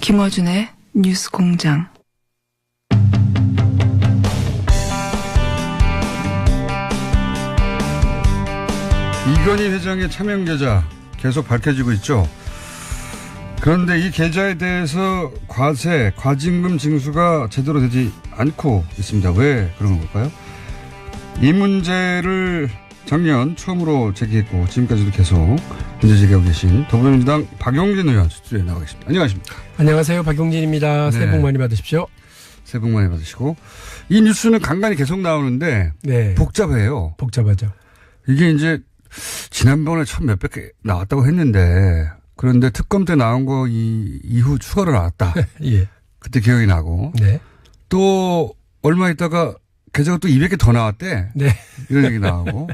김어준의 뉴스 공장. 이건희 회장의 차명 계좌 계속 밝혀지고 있죠. 그런데 이 계좌에 대해서 과세, 과징금 징수가 제대로 되지 않고 있습니다. 왜 그런 걸까요? 이 문제를 작년 처음으로 제기했고 지금까지도 계속 문제 제기하고 계신 더불어민주당 박용진 의원 스튜디오에 나와 계십니다. 안녕하십니까. 안녕하세요. 박용진입니다. 새해 네. 복 많이 받으십시오. 새해 복 많이 받으시고 이 뉴스는 간간히 계속 나오는데 네. 복잡해요. 복잡하죠. 이게 이제 지난번에 천 몇백 개 나왔다고 했는데 그런데 특검 때 나온 거 이, 이후 추가로 나왔다. 예. 그때 기억이 나고 네. 또 얼마 있다가 계좌가 또 200개 더 나왔대. 네. 이런 얘기 나오고.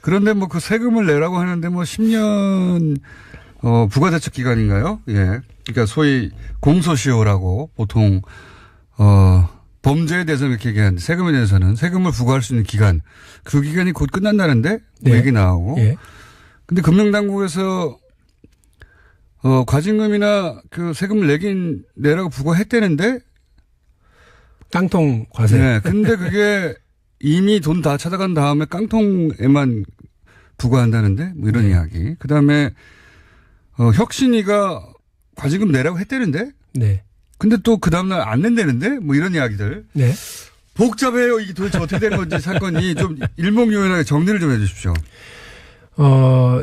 그런데 뭐 그 세금을 내라고 하는데 뭐 10년 어 부가대책 기간인가요? 예. 그러니까 소위 공소시효라고 보통 어 범죄에 대해서는 이렇게 얘기하는데 세금에 대해서는 세금을 부과할 수 있는 기간 그 기간이 곧 끝난다는데 뭐 네. 얘기 나오고 예. 근데 금융당국에서 어 과징금이나 그 세금을 내긴 내라고 부과했대는데 깡통 과세. 네. 근데 그게 이미 돈 다 찾아간 다음에 깡통에만 부과한다는데 뭐 이런 네. 이야기. 그 다음에 어, 혁신이가 과징금 내라고 했대는데 네. 근데 또 그 다음날 안 낸다는데 뭐 이런 이야기들. 네. 복잡해요. 이게 도대체 어떻게 된 건지 사건이 좀 일목요연하게 정리를 좀 해 주십시오. 어,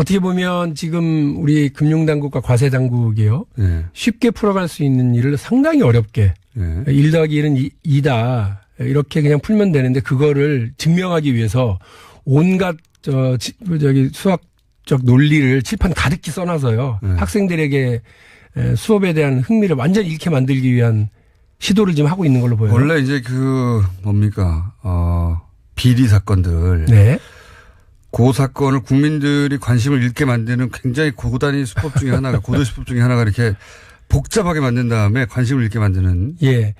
어떻게 보면 지금 우리 금융당국과 과세당국이요. 예. 쉽게 풀어갈 수 있는 일을 상당히 어렵게 예. 1 더하기 1은 2 다. 이렇게 그냥 풀면 되는데 그거를 증명하기 위해서 온갖 저 지- 저기 수학적 논리를 칠판 가득히 써놔서요. 네. 학생들에게 에, 수업에 대한 흥미를 완전히 잃게 만들기 위한 시도를 지금 하고 있는 걸로 보여요. 원래 이제 그 뭡니까 어 비리 사건들 네. 그 사건을 국민들이 관심을 잃게 만드는 굉장히 고단위 수법 중에 하나가 고도 수법 중에 하나가 이렇게 복잡하게 만든 다음에 관심을 잃게 만드는 예.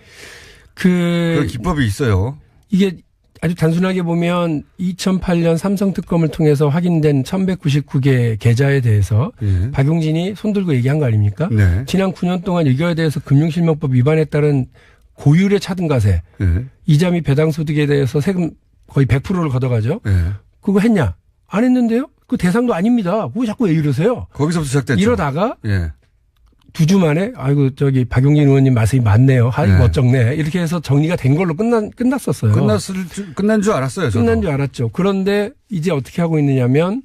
그 기법이 있어요. 이게 아주 단순하게 보면 2008년 삼성 특검을 통해서 확인된 1199개 계좌에 대해서 예. 박용진이 손들고 얘기한 거 아닙니까? 네. 지난 9년 동안 이거에 대해서 금융실명법 위반에 따른 고율의 차등가세, 예. 이자 및 배당 소득에 대해서 세금 거의 100%를 걷어가죠. 예. 그거 했냐? 안 했는데요? 그 대상도 아닙니다. 그거 자꾸 왜 이러세요? 거기서부터 시작됐죠. 이러다가 예. 두주 만에 아이고 저기 박용진 의원님 말씀이 맞네요. 하이 네. 멋쩍네. 이렇게 해서 정리가 된 걸로 끝난 끝났었어요. 끝났을 줄, 끝난 줄 알았어요. 저도. 끝난 줄 알았죠. 그런데 이제 어떻게 하고 있느냐면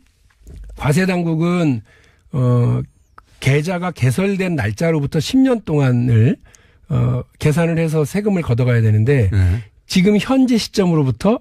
과세 당국은 어 계좌가 개설된 날짜로부터 10년 동안을 어 계산을 해서 세금을 걷어가야 되는데 예. 지금 현재 시점으로부터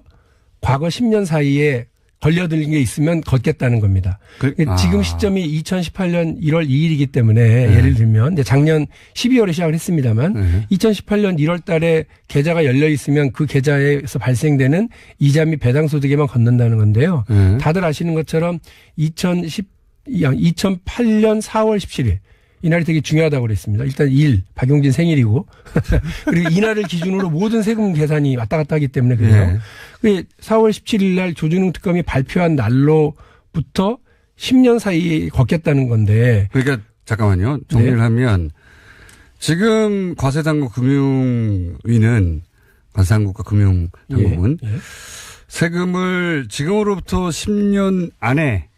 과거 10년 사이에 걸려들린 게 있으면 걷겠다는 겁니다. 그- 지금 아. 시점이 2018년 1월 2일이기 때문에 네. 예를 들면 작년 12월에 시작을 했습니다만 네. 2018년 1월 달에 계좌가 열려 있으면 그 계좌에서 발생되는 이자 및 배당 소득에만 걷는다는 건데요. 예. 다들 아시는 것처럼 2010 2008년 4월 17일 이날이 되게 중요하다고 그랬습니다. 일단 1 박용진 생일이고 그리고 이날을 기준으로 모든 세금 계산이 왔다 갔다 하기 때문에 그래요. 예. 그 4월 17일 날 조준웅 특검이 발표한 날로부터 10년 사이에 걷겠다는 건데 그러니까 잠깐만요. 정리를 네. 하면 지금 과세당국 금융위는 과세당국과 금융당국은 예, 예. 세금을 지금으로부터 10년 안에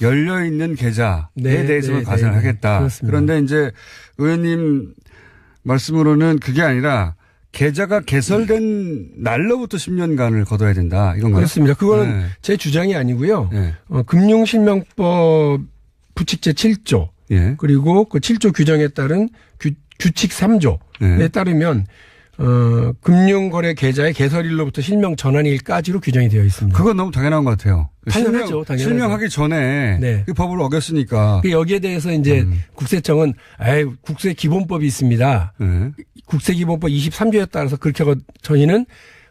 열려 있는 계좌에 네, 대해서만 네, 과세를 네, 하겠다. 그렇습니다. 그런데 이제 의원님 말씀으로는 그게 아니라 계좌가 개설된 날로부터 10년간을 거둬야 된다. 이건가요? 그렇습니다. 그거는 네. 제 주장이 아니고요. 예. 어, 금융실명법 부칙제 7조 예. 그리고 그 7조 규정에 따른 규, 규칙 3조에 네. 따르면 어, 금융거래 계좌의 개설일로부터 실명 전환일까지로 규정이 되어 있습니다. 그건 너무 당연한 것 같아요. 당연하죠, 실명, 당연하죠. 실명하기 전에 네. 그 법을 어겼으니까. 그 여기에 대해서 이제 음. 국세청은 아예 국세 기본법이 있습니다. 예. 국세기본법 23조에 따라서 그렇게 하고 저희는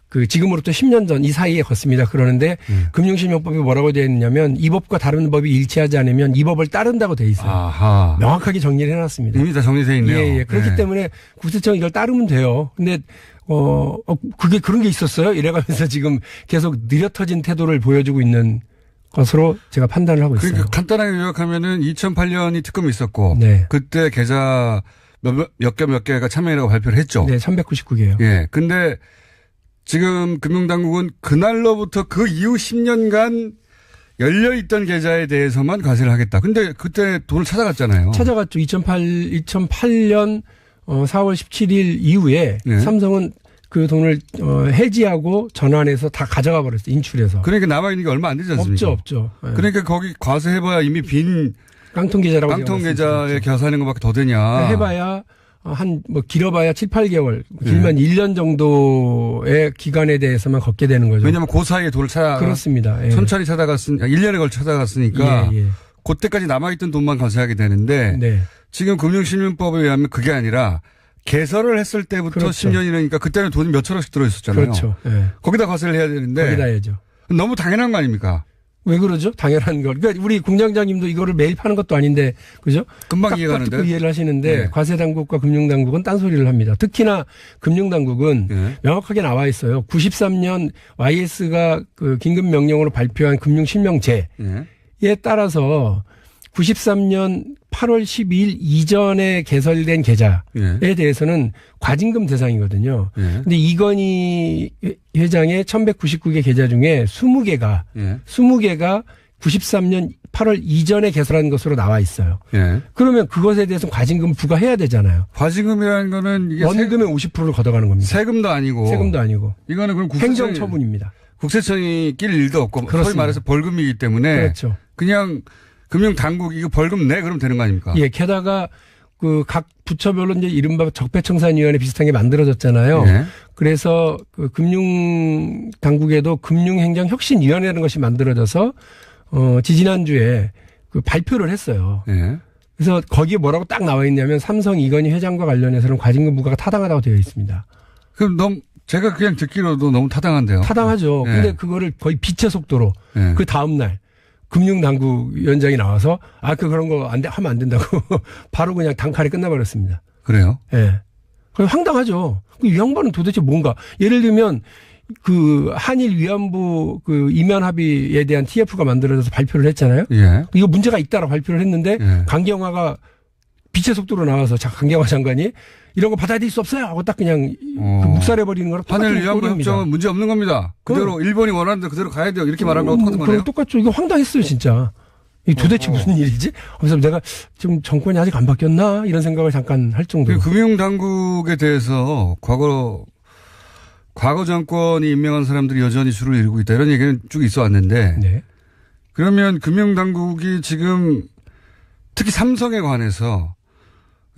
그 지금으로부터 10년 전 이 사이에 걷습니다. 그러는데 음. 금융실명법이 뭐라고 되어 있냐면 이 법과 다른 법이 일치하지 않으면 이 법을 따른다고 되어 있어요. 아하. 명확하게 정리를 해놨습니다. 이미 다 정리되어 있네요. 예, 예. 그렇기 네. 때문에 국세청 이걸 따르면 돼요. 근데 어, 어, 그게 그런 게 있었어요. 이래가면서 지금 계속 느려터진 태도를 보여주고 있는 것으로 제가 판단을 하고 있어요. 그러니까 간단하게 요약하면은 2008년이 특검이 있었고 네. 그때 계좌 몇개몇 개가 참여이라고 발표를 했죠. 네, 399개요. 예. 근데 지금 금융당국은 그날로부터 그 이후 10년간 열려 있던 계좌에 대해서만 과세를 하겠다. 근데 그때 돈을 찾아갔잖아요. 찾아갔죠. 2008, 2008년 어, 4월 17일 이후에 네. 삼성은 그 돈을 어, 해지하고 전환해서 다 가져가 버렸어요. 인출해서. 그러니까 남아 있는 게 얼마 안 되지 않습니까? 없죠, 없죠. 예. 그러니까 거기 과세해봐야 이미 빈 깡통 계좌라고 깡통 계좌에 말씀드렸죠. 겨사하는 것밖에 더 되냐. 해봐야 한 뭐 길어봐야 7, 8개월, 길면 1년 정도의 기간에 대해서만 걷게 되는 거죠. 왜냐하면 그 사이에 돈을 찾아 그렇습니다. 예. 천천히 찾아갔으니 1년에 걸쳐 찾아갔으니까 예, 예. 그때까지 남아있던 돈만 과세하게 되는데 네. 지금 금융실명법에 의하면 그게 아니라 개설을 했을 때부터 그렇죠. 10년이니까 그때는 돈이 몇 천억씩 들어있었잖아요. 그렇죠. 예. 거기다 과세를 해야 되는데 거기다 해야죠. 너무 당연한 거 아닙니까? 왜 그러죠? 당연한 걸. 그러니까 우리 공장장님도 이거를 매일 파는 것도 아닌데, 그죠? 금방 딱 이해가 듣고 가는데. 이해를 하시는데 네. 과세 당국과 금융 당국은 딴소리를 합니다. 특히나 금융 당국은 예. 명확하게 나와 있어요. 93년 YS가 그 긴급 명령으로 발표한 금융 실명제에 예. 따라서 93년 8월 12일 이전에 개설된 계좌에 예. 대해서는 과징금 대상이거든요. 예. 근데 이건희 회장의 1199개 계좌 중에 20개가 예. 20개가 93년 8월 이전에 개설한 것으로 나와 있어요. 예. 그러면 그것에 대해서 과징금 부과해야 되잖아요. 과징금이라는 거는 이게 원금의 50%를 걷어가는 겁니다. 세, 금도 아니고 세금도 아니고 이거는 그럼 국세청이, 행정 처분입니다. 국세청이 낄 일도 없고 소위 그렇습니다. 말해서 벌금이기 때문에 그렇죠. 그냥 금융당국 이거 벌금 내 그러면 되는 거 아닙니까? 예, 게다가 그 각 부처별로 이제 이른바 적폐청산위원회 비슷한 게 만들어졌잖아요. 예. 그래서 그 금융 당국에도 금융행정혁신위원회라는 것이 만들어져서 어 지지난주에 그 발표를 했어요. 예. 그래서 거기에 뭐라고 딱 나와 있냐면 삼성 이건희 회장과 관련해서는 과징금 부과가 타당하다고 되어 있습니다. 그럼 너무 제가 그냥 듣기로도 너무 타당한데요. 타당하죠. 예. 근데 그거를 거의 빛의 속도로 예. 그 다음 날 금융당국 위원장이 나와서 아 그 그런 거 안 돼 하면 안 된다고 바로 그냥 단칼에 끝나버렸습니다. 그래요? 예. 그 황당하죠. 그이 양반은 도대체 뭔가 예를 들면 그 한일 위안부 그 이면 합의에 대한 TF가 만들어져서 발표를 했잖아요. 예. 이거 문제가 있다라고 발표를 했는데 예. 강경화가 빛의 속도로 나와서 자 강경화 장관이 이런 거 받아들일 수 없어요 하고 딱 그냥 어. 그 묵살해 버리는 거랑 똑같은 한일 위안부. 협정은 문제 없는 겁니다. 그대로 일본이 원하는 대로 그대로 가야 돼요. 이렇게 말한 거랑 똑같은 음, 거네요. 그럼 똑같죠. 이거 황당했어요, 진짜. 이 도대체 어허. 무슨 일이지? 그래서 내가 지금 정권이 아직 안 바뀌었나? 이런 생각을 잠깐 할 정도로. 그 금융 당국에 대해서 과거 과거 정권이 임명한 사람들이 여전히 줄을 이루고 있다 이런 얘기는 쭉 있어 왔는데 네. 그러면 금융 당국이 지금 특히 삼성에 관해서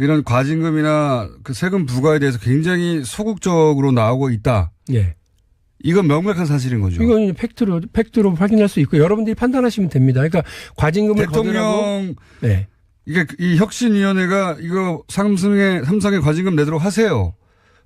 이런 과징금이나 그 세금 부과에 대해서 굉장히 소극적으로 나오고 있다. 예. 이건 명백한 사실인 거죠. 이건 팩트로, 팩트로 확인할 수 있고 여러분들이 판단하시면 됩니다. 그러니까 과징금을. 대통령 네. 이게 이 혁신위원회가 이거 삼성에 삼성에 과징금 내도록 하세요.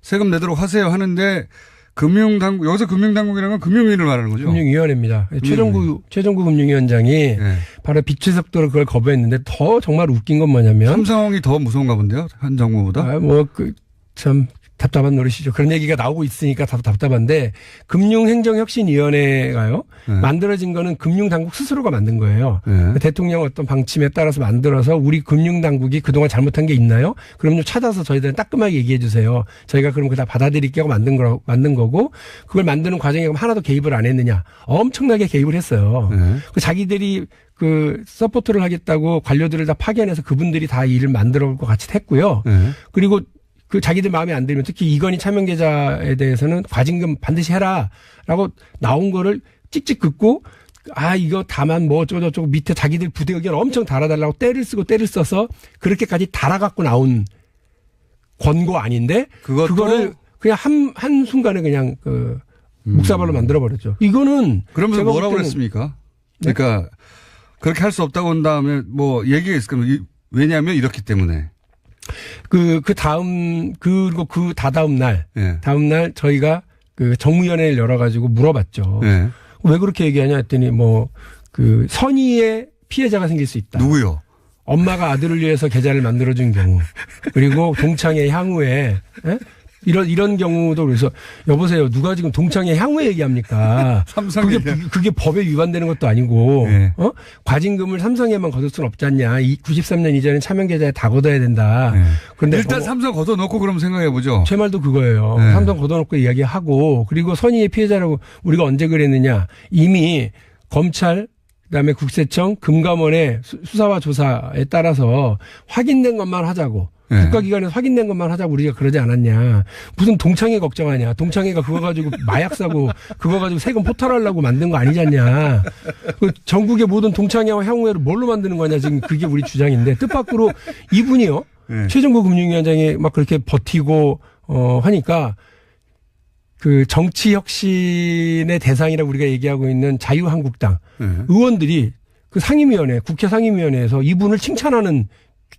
세금 내도록 하세요 하는데 금융당국 여기서 금융당국이라는 건 금융위를 말하는 거죠. 금융위원회입니다. 최정구, 최정구 금융위원장이 예. 바로 빛의 속도로 그걸 거부했는데 더 정말 웃긴 건 뭐냐면. 삼성이 더 무서운가 본데요. 한 정부보다. 아, 뭐, 그, 참, 답답한 노릇이죠. 그런 얘기가 나오고 있으니까 답, 답답한데, 금융행정혁신위원회가요, 네. 만들어진 거는 금융당국 스스로가 만든 거예요. 예. 대통령 어떤 방침에 따라서 만들어서 우리 금융당국이 그동안 잘못한 게 있나요? 그럼 좀 찾아서 저희들은 따끔하게 얘기해 주세요. 저희가 그럼 그다 받아들일게 하고 만든 거, 만든 거고, 그걸 만드는 과정에 그럼 하나도 개입을 안 했느냐? 엄청나게 개입을 했어요. 예. 그 자기들이 그 서포트를 하겠다고 관료들을 다 파견해서 그분들이 다 일을 만들어 올 것 같이 했고요. 예. 그리고 그 자기들 마음에 안 들면 특히 이건희 차명계좌에 대해서는 과징금 반드시 해라라고 나온 거를 찍찍 긋고 아 이거 다만 뭐 어쩌고저쩌고 밑에 자기들 부대 의견 엄청 달아달라고 때를 쓰고 때를 써서 그렇게까지 달아갖고 나온 권고 아닌데 그것도 그거를 그냥 한, 한 순간에 그냥 그 묵사발로 만들어 버렸죠. 이거는 그러면서 제가 뭐라고 그랬습니까? 네? 그러니까 그렇게 할 수 없다고 한 다음에 뭐 얘기가 있을 겁니다. 이- 왜냐하면 이렇기 때문에. 그, 그 다음, 그리고 그 다다음 날, 예. 다음 날 저희가 그 정무위원회를 열어가지고 물어봤죠. 네. 왜 그렇게 얘기하냐 했더니 뭐 그 선의의 피해자가 생길 수 있다. 누구요? 엄마가 아들을 위해서 계좌를 만들어준 경우 그리고 동창회 향후에 예? 이런 이런 경우도 그래서 여보세요 누가 지금 동창회 향후에 얘기합니까? 삼성 그게. 그게 법에 위반되는 것도 아니고 네. 어 과징금을 삼성에만 거둘 수는 없지 않냐? 이 93년 이전에 차명 계좌에 다 걷어야 된다. 네. 그런데 일단 어, 삼성 걷어놓고 그럼 생각해 보죠. 제 말도 그거예요. 네. 삼성 걷어놓고 이야기하고 그리고 선의의 피해자라고 우리가 언제 그랬느냐 이미 검찰 그다음에 국세청 금감원의 수- 수사와 조사에 따라서 확인된 것만 하자고. 네. 국가기관에서 확인된 것만 하자고 우리가 그러지 않았냐. 무슨 동창회 걱정하냐. 동창회가 그거 가지고 마약 사고 그거 가지고 세금 포탈하려고 만든 거 아니잖냐. 그 전국의 모든 동창회와 향후회를 뭘로 만드는 거냐. 지금 그게 우리 주장인데. 뜻밖으로 이분이요. 네. 최정구 금융위원장이 막 그렇게 버티고 어 하니까 그 정치 혁신의 대상이라고 우리가 얘기하고 있는 자유한국당 네. 의원들이 그 상임위원회 국회 상임위원회에서 이분을 칭찬하는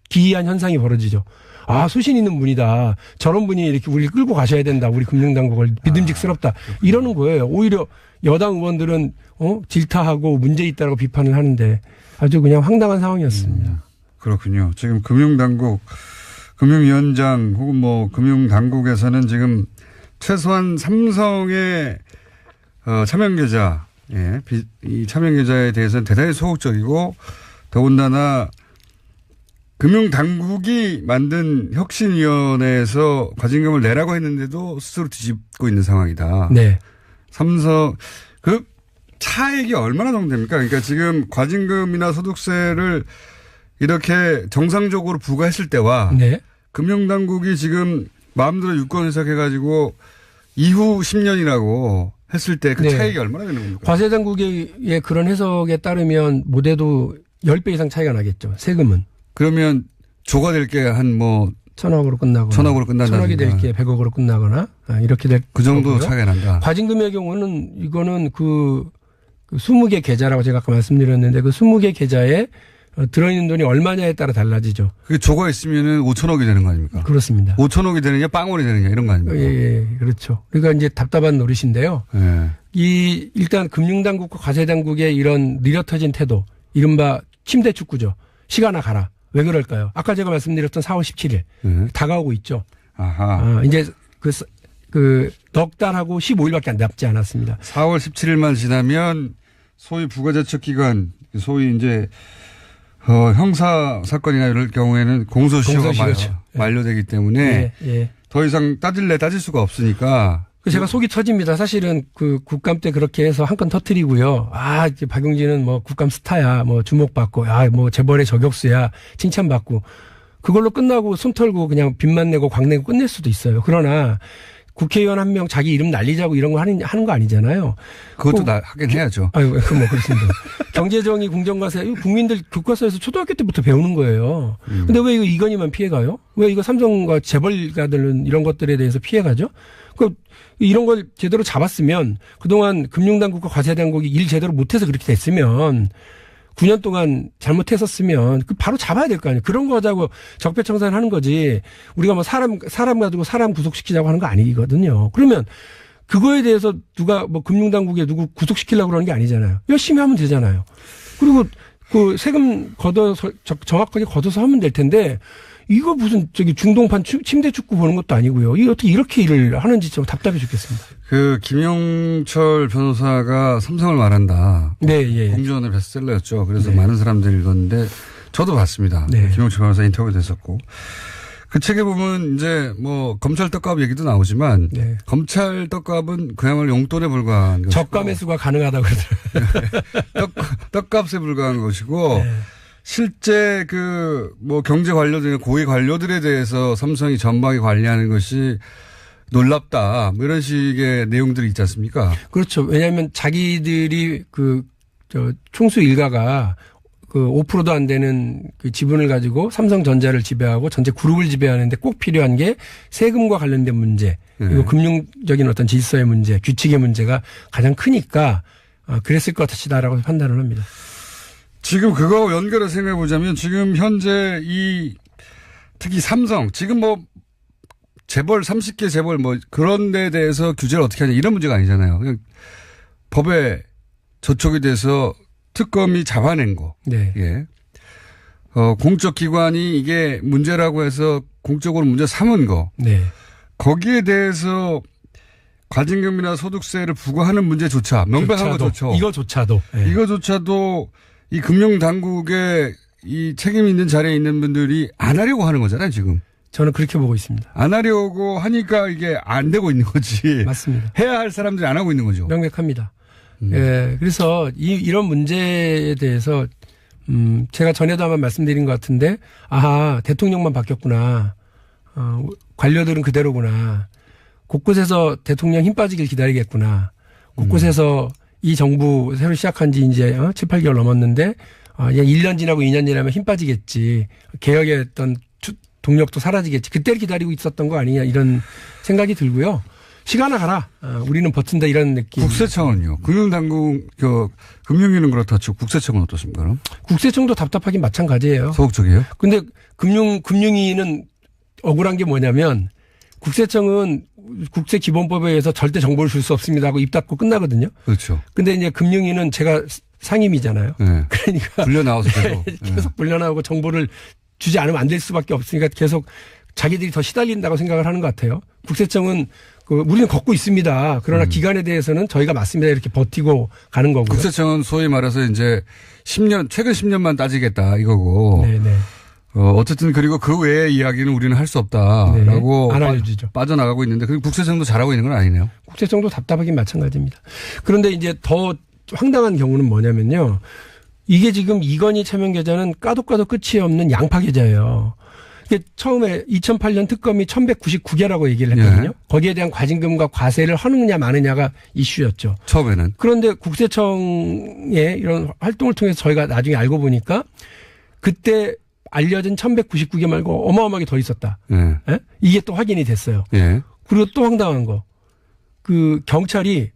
기이한 현상이 벌어지죠. 아 소신 있는 분이다. 저런 분이 이렇게 우리 끌고 가셔야 된다. 우리 금융당국을 믿음직스럽다. 이러는 거예요. 오히려 여당 의원들은 어 질타하고 문제 있다라고 비판을 하는데 아주 그냥 황당한 상황이었습니다. 그렇군요. 지금 금융당국, 금융위원장 혹은 뭐 금융당국에서는 지금 최소한 삼성의 어, 차명계좌, 예, 비- 이 차명계좌에 대해서는 대단히 소극적이고 더군다나 금융당국이 만든 혁신위원회에서 과징금을 내라고 했는데도 스스로 뒤집고 있는 상황이다. 네. 삼성 그 차액이 얼마나 정도 됩니까? 그러니까 지금 과징금이나 소득세를 이렇게 정상적으로 부과했을 때와 네. 금융당국이 지금 마음대로 유권 해석해가지고 이후 10년이라고 했을 때그 네. 차액이 얼마나 되는 겁니까? 과세 당국의 그런 해석에 따르면 못해도 10배 이상 차이가 나겠죠. 세금은. 그러면 조가 될 게 한뭐그 천억으로 끝나거나. 천억으로 끝난다든가. 천억이 될 게 100억으로 끝나거나. 아, 이렇게 될. 그 정도 거고요. 차이가 난다. 과징금의 경우는 이거는 그, 그 20개 계좌라고 제가 아까 말씀드렸는데 그 20개 계좌에 어, 들어있는 돈이 얼마냐에 따라 달라지죠. 그게 조가 있으면은 5천억이 되는 거 아닙니까? 그렇습니다. 5천억이 되느냐 빵원이 되느냐 이런 거 아닙니까? 예, 예, 그렇죠. 그러니까 이제 답답한 노릇인데요. 예. 이 일단 금융당국과 과세당국의 이런 느려터진 태도, 이른바 침대 축구죠. 시간아 가라. 왜 그럴까요? 아까 제가 말씀드렸던 4월 17일 예. 다가오고 있죠. 아하. 아, 이제 그, 그, 넉 달하고 15일밖에 안 남지 않았습니다. 4월 17일만 지나면 소위 부가제척기관, 소위 이제 어, 형사 사건이나 이럴 경우에는 공소시효가 공소시효, 만- 그렇죠. 예. 만료 되기 때문에 예, 예. 더 이상 따질래 따질 수가 없으니까 그 제가 속이 터집니다. 사실은 그 국감 때 그렇게 해서 한 건 터트리고요. 아, 이제 박용진은 뭐 국감 스타야, 뭐 주목받고, 아, 뭐 재벌의 저격수야, 칭찬받고. 그걸로 끝나고 손 털고 그냥 빚만 내고 광 내고 끝낼 수도 있어요. 그러나 국회의원 한 명 자기 이름 날리자고 이런 거 하는, 하는 거 아니잖아요. 그것도 꼭- 나, 하긴 해야죠. 아유, 그뭐 그렇습니다. 경제정의 공정과세, 이거 국민들 교과서에서 초등학교 때부터 배우는 거예요. 음. 근데 왜 이거 이건희만 피해가요? 왜 이거 삼성과 재벌가들은 이런 것들에 대해서 피해가죠? 그 이런 걸 제대로 잡았으면 그동안 금융당국과 과세당국이 일 제대로 못해서 그렇게 됐으면 9년 동안 잘못했었으면 그 바로 잡아야 될 거 아니에요. 그런 거 하자고 적폐청산하는 거지. 우리가 뭐 사람 사람 가지고 사람 구속시키자고 하는 거 아니거든요. 그러면 그거에 대해서 누가 뭐 금융당국에 누구 구속시키려고 그러는 게 아니잖아요. 열심히 하면 되잖아요. 그리고 그 세금 걷어서 적- 정확하게 걷어서 하면 될 텐데 이거 무슨 저기 중동판 추- 침대 축구 보는 것도 아니고요. 이 어떻게 이렇게 일을 하는지 좀 답답해 죽겠습니다. 그 김영철 변호사가 삼성을 말한다. 네, 예. 공전의 베스트셀러였죠. 그래서 네. 많은 사람들이 읽었는데 저도 봤습니다. 네. 김영철 변호사 인터뷰도 했었고. 그 책에 보면 이제 뭐 검찰 떡값 얘기도 나오지만 네. 검찰 떡값은 그야말로 용돈에 불과한 것이고 저가 매수가 가능하다고 그러더라고요. 떡, 떡값에 불과한 것이고 네. 실제 그 뭐 경제 관료들 고위 관료들에 대해서 삼성이 전방위 관리하는 것이 놀랍다 뭐 이런 식의 내용들이 있지 않습니까? 그렇죠. 왜냐하면 자기들이 그, 저, 총수 일가가 그 5%도 안 되는 그 지분을 가지고 삼성전자를 지배하고 전체 그룹을 지배하는데 꼭 필요한 게 세금과 관련된 문제, 그리고 네. 금융적인 어떤 질서의 문제, 규칙의 문제가 가장 크니까 어, 그랬을 것이다라고 판단을 합니다. 지금 그거 연결해서 생각해 보자면 지금 현재 이 특히 삼성 지금 뭐 재벌 30개 재벌 뭐 그런 데 대해서 규제를 어떻게 하냐 이런 문제가 아니잖아요. 그냥 법에 저촉이 돼서 특검이 잡아낸 거. 네. 예. 어, 공적 기관이 이게 문제라고 해서 공적으로 문제 삼은 거. 네. 거기에 대해서 과징금이나 소득세를 부과하는 문제조차 명백한 거조차 이거조차도. 네. 이거조차도 이 금융 당국의 이 책임 있는 자리에 있는 분들이 안 하려고 하는 거잖아요, 지금. 저는 그렇게 보고 있습니다. 안 하려고 하니까 이게 안 되고 있는 거지. 맞습니다. 해야 할 사람들이 안 하고 있는 거죠. 명백합니다. 음. 예, 그래서 이, 이런 문제에 대해서 음, 제가 전에도 한번 말씀드린 것 같은데, 아하, 대통령만 바뀌었구나. 어, 관료들은 그대로구나. 곳곳에서 대통령 힘 빠지길 기다리겠구나. 곳곳에서 이 정부 새로 시작한 지 이제 어, 7, 8개월 넘었는데, 아, 그냥 1년 지나고 2년 지나면 힘 빠지겠지. 개혁의 어떤 추- 동력도 사라지겠지. 그때를 기다리고 있었던 거 아니냐 이런 생각이 들고요. 시간을 가라. 아, 우리는 버틴다 이런 느낌. 국세청은요. 금융당국, 그, 금융위는 그렇다 치고 국세청은 어떻습니까? 그럼? 국세청도 답답하긴 마찬가지예요. 소극적이에요? 근데 금융 금융위는 억울한 게 뭐냐면 국세청은 국세 기본법에 의해서 절대 정보를 줄 수 없습니다 하고 입 닫고 끝나거든요. 그렇죠. 근데 이제 금융위는 제가 상임이잖아요. 예. 그러니까 불려 나와서 계속. 예. 계속 불려 나오고 정보를 주지 않으면 안 될 수밖에 없으니까 계속 자기들이 더 시달린다고 생각을 하는 것 같아요. 국세청은 그 우리는 걷고 있습니다. 그러나 음. 기간에 대해서는 저희가 맞습니다 이렇게 버티고 가는 거고요. 국세청은 소위 말해서 이제 10년, 최근 10년만 따지겠다 이거고. 네네. 어, 어쨌든 그리고 그 외의 이야기는 우리는 할 수 없다라고 네, 안 빠-. 빠져나가고 있는데 그리고 국세청도 잘하고 있는 건 아니네요. 국세청도 답답하긴 마찬가지입니다. 그런데 이제 더 황당한 경우는 뭐냐면요. 이게 지금 이건희 차명 계좌는 까도 까도 끝이 없는 양파 계좌예요. 이게 처음에 2008년 특검이 1199개라고 얘기를 했거든요. 예. 거기에 대한 과징금과 과세를 하느냐 마느냐가 이슈였죠. 처음에는. 그런데 국세청의 이런 활동을 통해서 저희가 나중에 알고 보니까 그때 알려진 1199개 말고 어마어마하게 더 있었다. 예. 예? 이게 또 확인이 됐어요. 예. 그리고 또 황당한 거. 그 경찰이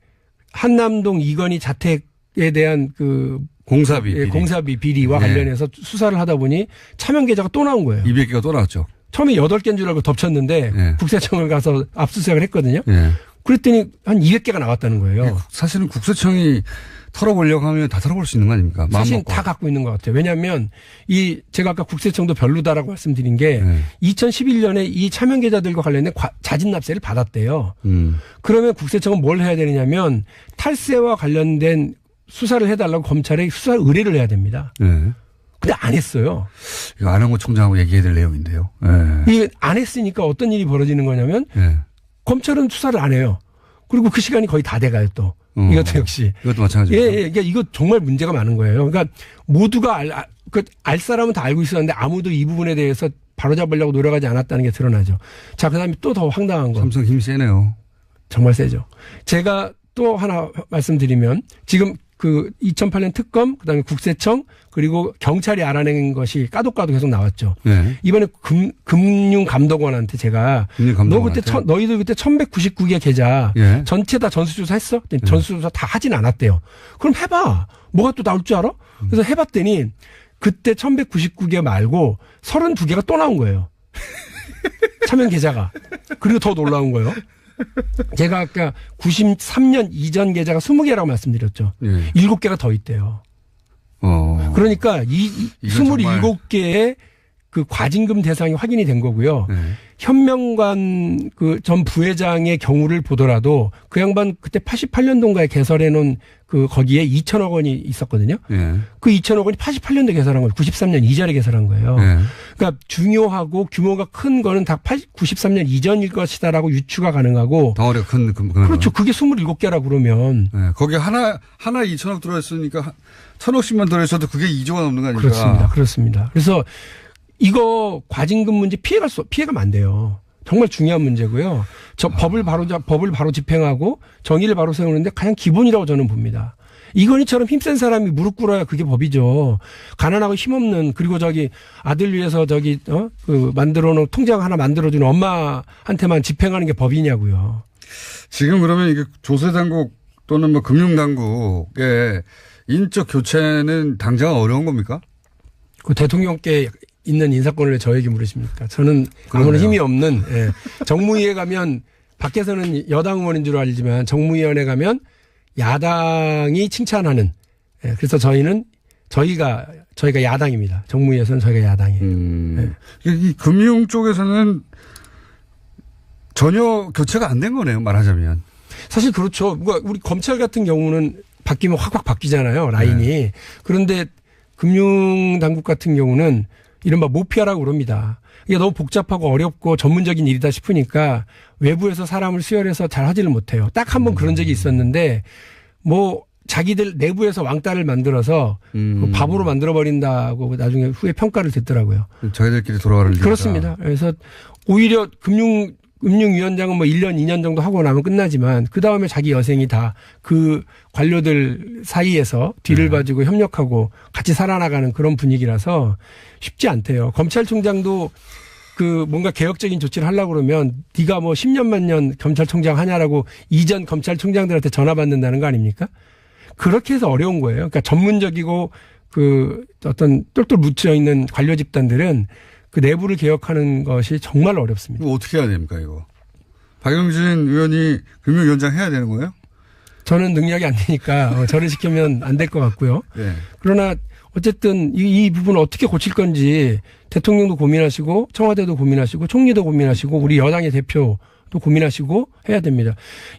한남동 이건희 자택에 대한 그 공사비. 예, 비리. 공사비 비리와 네. 관련해서 수사를 하다 보니 차명 계좌가 또 나온 거예요. 200개가 또 나왔죠. 처음에 8개인 줄 알고 덮쳤는데 네. 국세청을 가서 압수수색을 했거든요. 예. 그랬더니 한 200개가 나왔다는 거예요. 사실은 국세청이 털어보려고 하면 다 털어볼 수 있는 거 아닙니까? 사실 먹고. 다 갖고 있는 것 같아요. 왜냐하면 이 제가 아까 국세청도 별로다라고 말씀드린 게 네. 2011년에 이 차명 계좌들과 관련된 과- 자진 납세를 받았대요. 음. 그러면 국세청은 뭘 해야 되느냐면 탈세와 관련된 수사를 해달라고 검찰에 수사 의뢰를 해야 됩니다. 예. 근데 안 했어요. 이거 안홍구 총장하고 얘기해야 될 내용인데요. 예. 이안 했으니까 어떤 일이 벌어지는 거냐면 예. 검찰은 수사를 안 해요. 그리고 그 시간이 거의 다 돼가요 또. 어. 이것도 역시. 이것도 마찬가지죠. 예, 예. 그러니까 이거 정말 문제가 많은 거예요. 그러니까 모두가 알, 아, 그, 알 사람은 다 알고 있었는데 아무도 이 부분에 대해서 바로잡으려고 노력하지 않았다는 게 드러나죠. 자, 그 다음에 또 더 황당한 거. 삼성 힘 세네요. 정말 세죠. 제가 또 하나 말씀드리면 지금 그 2008년 특검, 그다음에 국세청 그리고 경찰이 알아낸 것이 까도까도 계속 나왔죠. 예. 이번에 금, 금융감독원한테 제가 너 금융감독원한테? 그때 천, 너희들 그때 1199개 계좌 예. 전체 다 전수조사 했어? 그랬더니 전수조사 다 하진 않았대요. 그럼 해봐. 뭐가 또 나올 줄 알아? 그래서 해봤더니 그때 1199개 말고 32개가 또 나온 거예요. 차명 계좌가. 그리고 더 놀라운 거예요. 제가 아까 93년 이전 계좌가 20개라고 말씀드렸죠. 예. 7개가 더 있대요. 어. 그러니까 이, 이 이건 정말- 27개의 그 과징금 대상이 확인이 된 거고요. 예. 현명관 그 전 부회장의 경우를 보더라도 그 양반 그때 88년도인가에 개설해 놓은 그 거기에 2천억 원이 있었거든요. 예. 그 2천억 원이 88년도에 개설한 거예요. 93년 이전에 개설한 거예요. 예. 그러니까 중요하고 규모가 큰 거는 다 80, 93년 이전일 것이다라고 유추가 가능하고 덩어리가 큰, 금, 금. 그렇죠. 그게 27개라 그러면 예. 거기 하나, 하나 2천억 들어있으니까 천억씩만 들어있어도 그게 2조가 넘는 거 아닙니까? 그렇습니다. 그렇습니다. 그래서 이거 과징금 문제 피해갈 수 피해가면 안 돼요. 정말 중요한 문제고요. 저 법을 바로 잡- 법을 바로 집행하고 정의를 바로 세우는데 가장 기본이라고 저는 봅니다. 이건희처럼 힘센 사람이 무릎 꿇어야 그게 법이죠. 가난하고 힘없는 그리고 저기 아들 위해서 저기 어그 만들어 놓은 통장 하나 만들어 주는 엄마한테만 집행하는 게 법이냐고요. 지금 그러면 이게 조세 당국 또는 뭐 금융 당국의 인적 교체는 당장 어려운 겁니까? 그 대통령께 있는 인사권을 왜 저에게 물으십니까? 저는 아무런 그러네요. 힘이 없는 예. 정무위에 가면 밖에서는 여당 의원인 줄 알지만 정무위원회 가면 야당이 칭찬하는 예. 그래서 저희는 저희가 저희가 야당입니다. 정무위에서는 저희가 야당이에요. 음. 이, 이 금융 쪽에서는 전혀 교체가 안 된 거네요. 말하자면. 사실 그렇죠. 그러니까 우리 검찰 같은 경우는 바뀌면 확확 바뀌잖아요. 라인이. 네. 그런데 금융 당국 같은 경우는 이른바 모피아라고 그럽니다. 이게 너무 복잡하고 어렵고 전문적인 일이다 싶으니까 외부에서 사람을 수혈해서 잘 하지를 못해요. 딱 한 번 그런 적이 있었는데 뭐 자기들 내부에서 왕따를 만들어서 음. 그 바보로 만들어 버린다고 나중에 후에 평가를 듣더라고요. 자기들끼리 돌아가는. 그렇습니다. 그래서 오히려 금융 금융위원장은 뭐 1년, 2년 정도 하고 나면 끝나지만 그 다음에 자기 여생이 다 그 관료들 사이에서 뒤를 네. 봐주고 협력하고 같이 살아나가는 그런 분위기라서 쉽지 않대요. 검찰총장도 그 뭔가 개혁적인 조치를 하려고 그러면 네가 뭐 10년 만 년 검찰총장 하냐라고 이전 검찰총장들한테 전화 받는다는 거 아닙니까? 그렇게 해서 어려운 거예요. 그러니까 전문적이고 그 어떤 똘똘 묻혀 있는 관료 집단들은 그 내부를 개혁하는 것이 정말 어렵습니다. 어떻게 해야 됩니까, 이거? 박영진 의원이 금융위원장 해야 되는 거예요? 저는 능력이 안 되니까 어, 저를 시키면 안 될 것 같고요. 네. 그러나 어쨌든 이, 이 부분을 어떻게 고칠 건지 대통령도 고민하시고 청와대도 고민하시고 총리도 고민하시고 우리 여당의 대표도 고민하시고 해야 됩니다.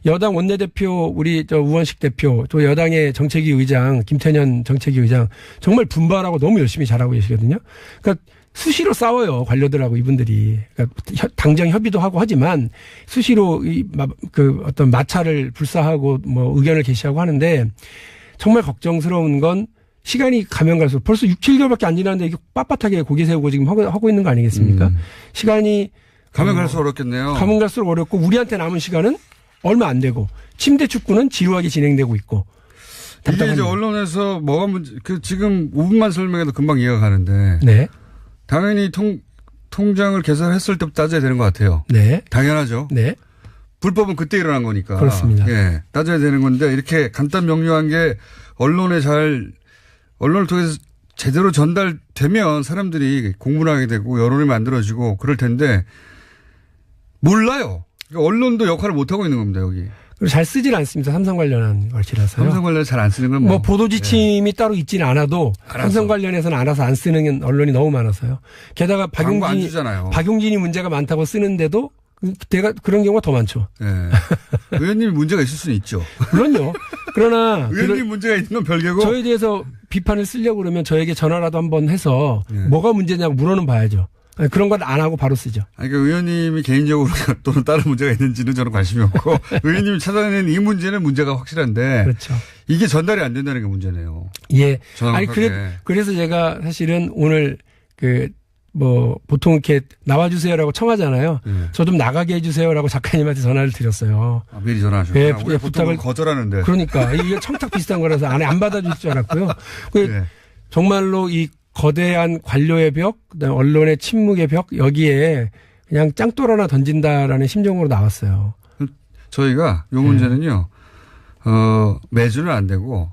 여당 원내대표 우리 저 우원식 대표 또 여당의 정책위 의장 김태년 정책위 의장 정말 분발하고 너무 열심히 잘하고 계시거든요. 그러니까 수시로 싸워요 관료들하고 이분들이 그러니까 혀- 당정 협의도 하고 하지만 수시로 이 그 어떤 마찰을 불사하고 뭐 의견을 게시하고 하는데 정말 걱정스러운 건 시간이 가면 갈수록 벌써 6, 7개월밖에 안 지났는데 이게 빳빳하게 고개 세우고 지금 하고, 하고 있는 거 아니겠습니까? 음. 시간이 가면 어, 갈수록 어렵겠네요. 가면 갈수록 어렵고 우리한테 남은 시간은 얼마 안 되고 침대 축구는 지루하게 진행되고 있고 이게 이제. 언론에서 뭐가 문제, 그 지금 5분만 설명해도 금방 이해가 가는데 네, 당연히 통, 통장을 개설했을 때부터 따져야 되는 것 같아요. 네, 당연하죠. 네, 불법은 그때 일어난 거니까. 그렇습니다. 예. 따져야 되는 건데 이렇게 간단 명료한 게 언론에 잘 언론을 통해서 제대로 전달되면 사람들이 공분하게 되고 여론이 만들어지고 그럴 텐데 몰라요. 그러니까 언론도 역할을 못 하고 있는 겁니다 여기. 그리고 잘 쓰질 않습니다. 삼성 관련한 것이라서요. 삼성 관련 잘 안 쓰는 건뭐 뭐. 보도 지침이 따로 있지는 않아도 알아서. 삼성 관련해서는 알아서 안 쓰는 언론이 너무 많아서요. 게다가 박용진이. 박용진이 문제가 많다고 쓰는데도 그때가 그런 경우가 더 많죠. 예. 의원님이 문제가 있을 수는 있죠. 물론요. 그러나 의원님 문제가 있는 건 별개고. 저에 대해서 비판을 쓰려고 그러면 저에게 전화라도 한번 해서 네. 뭐가 문제냐고 물어는 봐야죠. 아니, 그런 건 안 하고 바로 쓰죠. 아니, 그 의원님이 개인적으로 또는 다른 문제가 있는지는 저는 관심이 없고 의원님이 찾아낸 이 문제는 문제가 확실한데 그렇죠. 이게 전달이 안 된다는 게 문제네요. 예. 정확하게. 아니 그래 그래서 제가 사실은 오늘 그 뭐 보통 이렇게 나와주세요라고 청하잖아요. 예. 저좀 나가게 해주세요라고 작가님한테 전화를 드렸어요. 아, 미리 전화하셨구나. 예, 예, 부탁을- 거절하는데. 그러니까 이게 청탁 비슷한 거라서 안에 안 받아줄 줄 알았고요. 그 예. 정말로 이 거대한 관료의 벽, 그다음에 언론의 침묵의 벽 여기에 그냥 짱돌 하나 던진다라는 심정으로 나왔어요. 저희가 네. 요 문제는요, 어, 매주는 안 되고,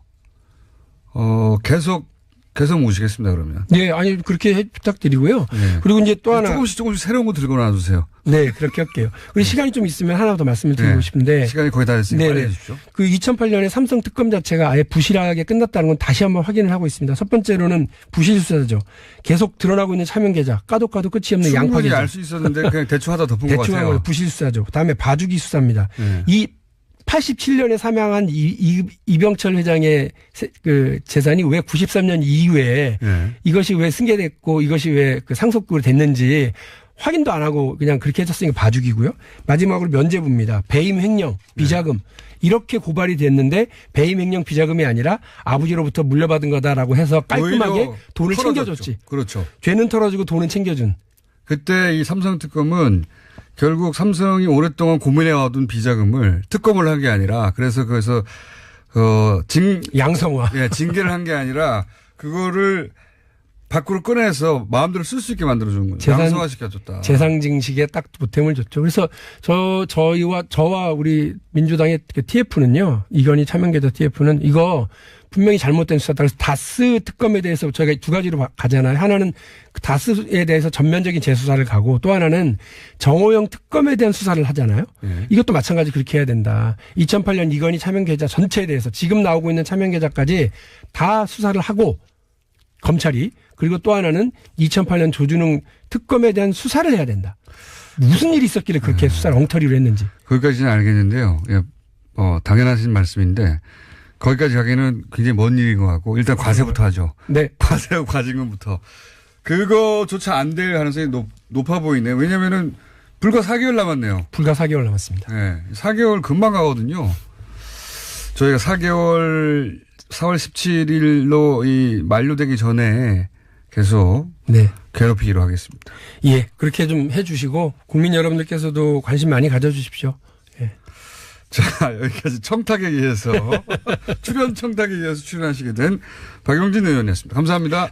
어, 계속, 계속 모시겠습니다, 그러면. 예, 아니 그렇게 해- 부탁드리고요. 예. 그리고 이제 또 하나 조금씩 조금씩 새로운 거 들고 놔주세요. 네 그렇게 할게요. 그리고 시간이 좀 있으면 하나 더 말씀을 드리고 네. 싶은데 시간이 거의 다 됐으니까 네네. 빨리 해주십시오. 그 2008년에 삼성 특검 자체가 아예 부실하게 끝났다는 건 다시 한번 확인을 하고 있습니다. 첫 번째로는 부실 수사죠. 계속 드러나고 있는 차명 계좌, 까도 까도 끝이 없는 양파 충분히 계좌. 알수 있었는데 그냥 대충 하다 덮은 것 대충 한 같아요. 거 부실 수사죠. 그다음에 봐주기 수사입니다. 네. 이 87년에 사망한 이, 이, 이 병철 회장의 세- 그 재산이 왜 93년 이후에 예. 이것이 왜 승계됐고 이것이 왜 그 상속으로 됐는지 확인도 안 하고 그냥 그렇게 해줬으니까 봐주기고요. 마지막으로 면제부입니다. 배임 횡령, 비자금. 이렇게 고발이 됐는데 배임 횡령 비자금이 아니라 아버지로부터 물려받은 거다라고 해서 깔끔하게 돈을 털어졌죠. 챙겨줬지. 그렇죠. 죄는 털어주고 돈은 챙겨준. 그때 이 삼성 특검은 결국 삼성이 오랫동안 고민해와둔 비자금을 특검을 한 게 아니라 그래서 그래서 어 징 양성화. 예, 징계를 한 게 아니라 그거를 밖으로 꺼내서 마음대로 쓸 수 있게 만들어주는 거예요. 재산- 양성화 시켜줬다. 재상 증식에 딱 보탬을 줬죠. 그래서 저 저희와 저와 우리 민주당의 그 TF는요. 이건희 차명계좌 TF는 이거 분명히 잘못된 수사다. 그래서 다스 특검에 대해서 저희가 두 가지로 봐- 가잖아요. 하나는 그 다스에 대해서 전면적인 재수사를 가고 또 하나는 정호영 특검에 대한 수사를 하잖아요. 예. 이것도 마찬가지 그렇게 해야 된다. 2008년 이건희 차명계좌 전체에 대해서 지금 나오고 있는 차명계좌까지 다 수사를 하고 검찰이 그리고 또 하나는 2008년 조준웅 특검에 대한 수사를 해야 된다. 무슨 일이 있었길래 그렇게 음. 수사를 엉터리로 했는지. 거기까지는 알겠는데요. 예, 어, 당연하신 말씀인데 거기까지 가기는 굉장히 먼 일인 것 같고 일단 과세부터 하죠. 네. 과세하고 과징금부터. 그거조차 안 될 가능성이 높, 높아 보이네요. 왜냐면은 불과 4개월 남았네요. 불과 4개월 남았습니다. 네, 4개월 금방 가거든요. 저희가 4개월 4월 17일로 이 만료되기 전에 계속 네. 괴롭히기로 하겠습니다. 예. 그렇게 좀 해주시고 국민 여러분들께서도 관심 많이 가져주십시오. 예. 자, 여기까지 청탁에 의해서 출연 청탁에 의해서 출연하시게 된 박용진 의원이었습니다. 감사합니다.